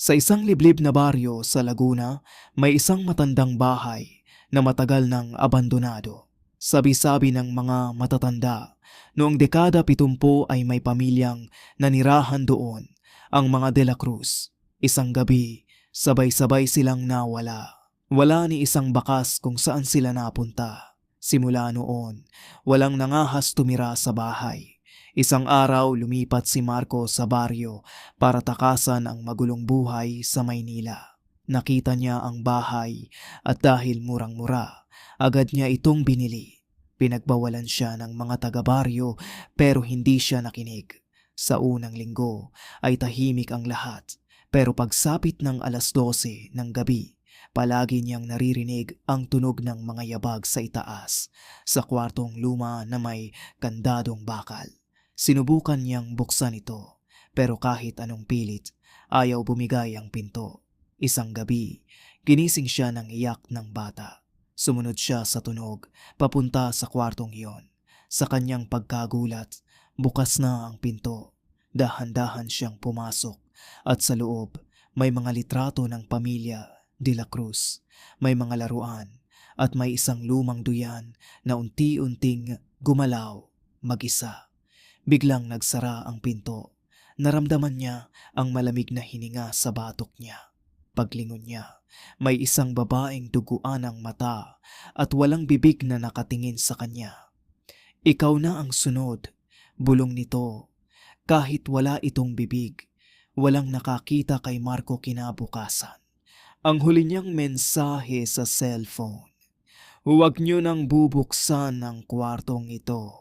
Sa isang liblib na baryo sa Laguna, may isang matandang bahay na matagal nang abandonado. Sabi-sabi ng mga matatanda, noong dekada 70 ay may pamilyang nanirahan doon, ang mga De La Cruz. Isang gabi, sabay-sabay silang nawala. Wala ni isang bakas kung saan sila napunta. Simula noon, walang nangahas tumira sa bahay. Isang araw lumipat si Marco sa baryo para takasan ang magulong buhay sa Maynila. Nakita niya ang bahay at dahil murang-mura, agad niya itong binili. Pinagbawalan siya ng mga taga-baryo pero hindi siya nakinig. Sa unang linggo ay tahimik ang lahat pero pagsapit ng alas 12 ng gabi, palagi niyang naririnig ang tunog ng mga yabag sa itaas sa kwartong luma na may kandadong bakal. Sinubukan niyang buksan ito, pero kahit anong pilit, ayaw bumigay ang pinto. Isang gabi, ginising siya ng iyak ng bata. Sumunod siya sa tunog, papunta sa kwartong iyon. Sa kanyang pagkagulat, bukas na ang pinto. Dahan-dahan siyang pumasok at sa loob may mga litrato ng pamilya de la Cruz, may mga laruan at may isang lumang duyan na unti-unting gumalaw mag-isa. Biglang nagsara ang pinto. Naramdaman niya ang malamig na hininga sa batok niya. Paglingon niya, may isang babaeng duguan ang mata at walang bibig na nakatingin sa kanya. Ikaw na ang sunod, bulong nito. Kahit wala itong bibig, walang nakakita kay Marco kinabukasan. Ang huli niyang mensahe sa cellphone. Huwag niyo nang bubuksan ang kwartong ito.